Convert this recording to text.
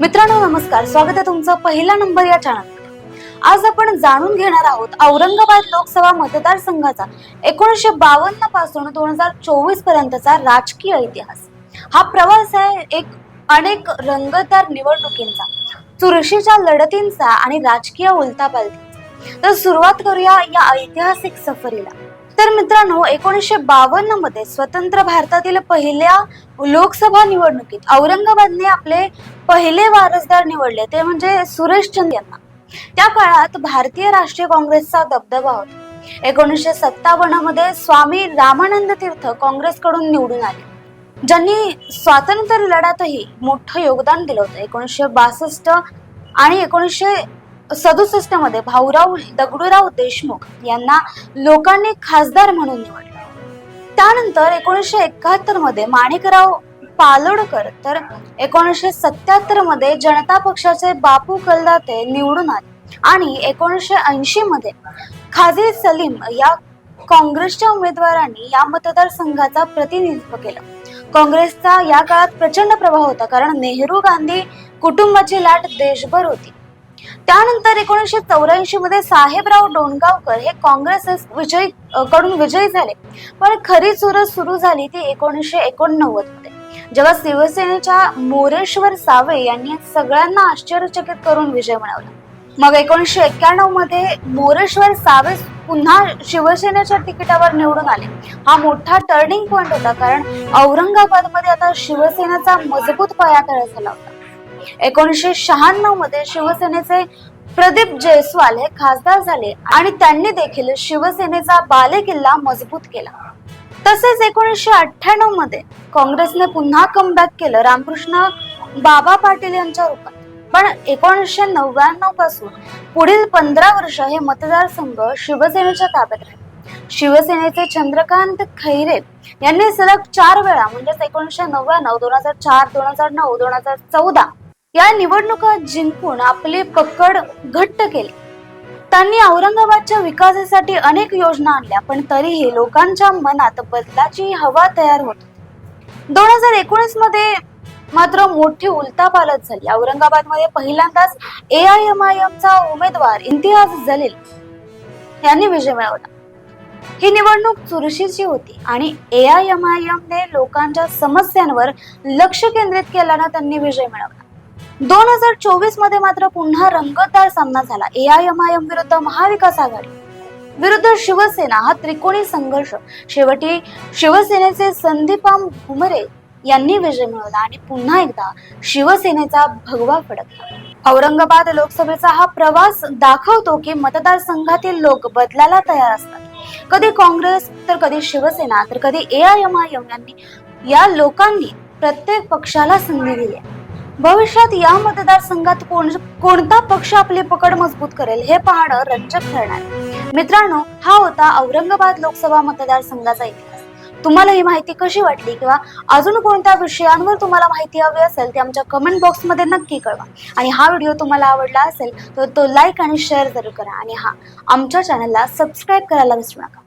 मित्रांनो नमस्कार. स्वागत आहे तुमचं पहिला नंबर या चॅनल आज आपण जाणून घेणार आहोत औरंगाबाद लोकसभा मतदारसंघाचा एकोणीसशे बावन्नपासून दोन हजार चोवीस पर्यंतचा राजकीय इतिहास. हा प्रवास आहे एक अनेक रंगतदार निवडणुकींचा चुरशीच्या लढतींचा आणि राजकीय उलथापालथींचा. तर सुरुवात करूया या ऐतिहासिक सफरीला. तर मित्रांनो एकोणीसशे बावन्नमध्ये स्वतंत्र भारतातील पहिल्या लोकसभा निवडणुकीत औरंगाबादने आपले पहिले वारसदार निवडले. ते म्हणजे सुरेश चंद यांना. त्या काळात भारतीय राष्ट्रीय काँग्रेसचा दबदबा होता. एकोणीसशे सत्तावन्नमध्ये स्वामी रामानंद तीर्थ काँग्रेसकडून निवडून आले. ज्यांनी स्वातंत्र्य लढ्यातही मोठं योगदान दिलं होतं. एकोणीसशे बासष्ट आणि एकोणीसशे सदुसष्टमध्ये भाऊराव दगडूराव देशमुख यांना लोकांनी खासदार म्हणून निवडलं. त्यानंतर एकोणीसशे एकाहत्तरमध्ये माणिकराव पालोडकर तर एकोणीसशे सत्याहत्तरमध्ये जनता पक्षाचे बापू कलदाते निवडून आले. आणि एकोणीसशे ऐंशी मध्ये खाजी सलीम या काँग्रेसच्या उमेदवारांनी या मतदारसंघाचा प्रतिनिधित्व केलं. काँग्रेसचा या काळात प्रचंड प्रभाव होता कारण नेहरू गांधी कुटुंबाची लाट देशभर होती. त्यानंतर एकोणीसशे चौऱ्याऐंशी मध्ये साहेबराव डोणगावकर हे काँग्रेस विजयी कडून विजयी झाले. पण खरी चुरस सुरू झाली ती एकोणीसशे एकोणनव्वदमध्ये. जेव्हा शिवसेनेच्या मोरेश्वर सावे यांनी सगळ्यांना आश्चर्यचकित करून विजय मिळवला. मग एकोणीसशे एक्क्याण्णवमध्ये मोरेश्वर सावे पुन्हा शिवसेनेच्या तिकिटावर निवडून आले. हा मोठा टर्निंग पॉइंट होता कारण औरंगाबादमध्ये आता शिवसेनेचा मजबूत पाया तयार झाला होता. एकोणीसशे शहाण्णवमध्ये शिवसेनेचे प्रदीप जयस्वाल हे खासदार झाले आणि त्यांनी देखील शिवसेनेचा बालेकिल्ला मजबूत केला. तसेच एकोणीसशे अठ्ठ्याण्णवमध्ये काँग्रेसने पुन्हा कमबॅक केलं रामकृष्ण बाबा पाटील यांच्या रूपात. पण एकोणीसशे नव्याण्णवपासून पुढील पंधरा वर्ष हे मतदारसंघ शिवसेनेच्या ताब्यात राहिले. शिवसेनेचे चंद्रकांत खैरे यांनी सलग चार वेळा म्हणजेच एकोणीसशे नव्याण्णव दोन हजार चार दोन हजार नऊ दोन हजार चौदा या निवडणुका जिंकून आपली पकड घट्ट केली. त्यांनी औरंगाबादच्या विकासासाठी अनेक योजना आणल्या पण तरीही लोकांच्या मनात बदलाची हवा तयार होत होती. दोन हजार एकोणीसमध्ये मात्र मोठी उलथापालत झाली. औरंगाबादमध्ये पहिल्यांदाच A I M I M चा उमेदवार इम्तियाज जलील यांनी विजय मिळवला. ही निवडणूक चुरशीची होती आणि A I M I M ने लोकांच्या समस्यांवर लक्ष केंद्रित केल्यानं त्यांनी विजय मिळवला. दोन हजार चोवीसमध्ये मात्र पुन्हा रंगतदार सामना झाला. A I M I M विरुद्ध महाविकास आघाडी. विरुद्ध शिवसेना हा त्रिकोणी संघर्ष. शेवटी शिवसेनेचे संदीपाम भुमरे यांनी विजय मिळवला आणि पुन्हा एकदा शिवसेनेचा भगवा फडकला. औरंगाबाद लोकसभेचा हा प्रवास दाखवतो की मतदारसंघातील लोक बदलायला तयार असतात. कधी काँग्रेस तर कधी शिवसेना तर कधी A I M I M यांनी या लोकांनी प्रत्येक पक्षाला संधी दिली आहे. भविष्यात या मतदारसंघात कोण कोणता पक्ष आपली पकड मजबूत करेल हे पाहणं रंजक ठरणार आहे. मित्रांनो हा होता औरंगाबाद लोकसभा मतदारसंघाचा इतिहास. तुम्हाला ही माहिती कशी वाटली किंवा अजून कोणत्या विषयांवर तुम्हाला माहिती हवी असेल ते आमच्या कमेंट बॉक्समध्ये नक्की कळवा. आणि हा व्हिडिओ तुम्हाला आवडला असेल तर तो लाईक आणि शेअर जरूर करा. आणि हा आमच्या चॅनलला सबस्क्राईब करायला विसरू नका.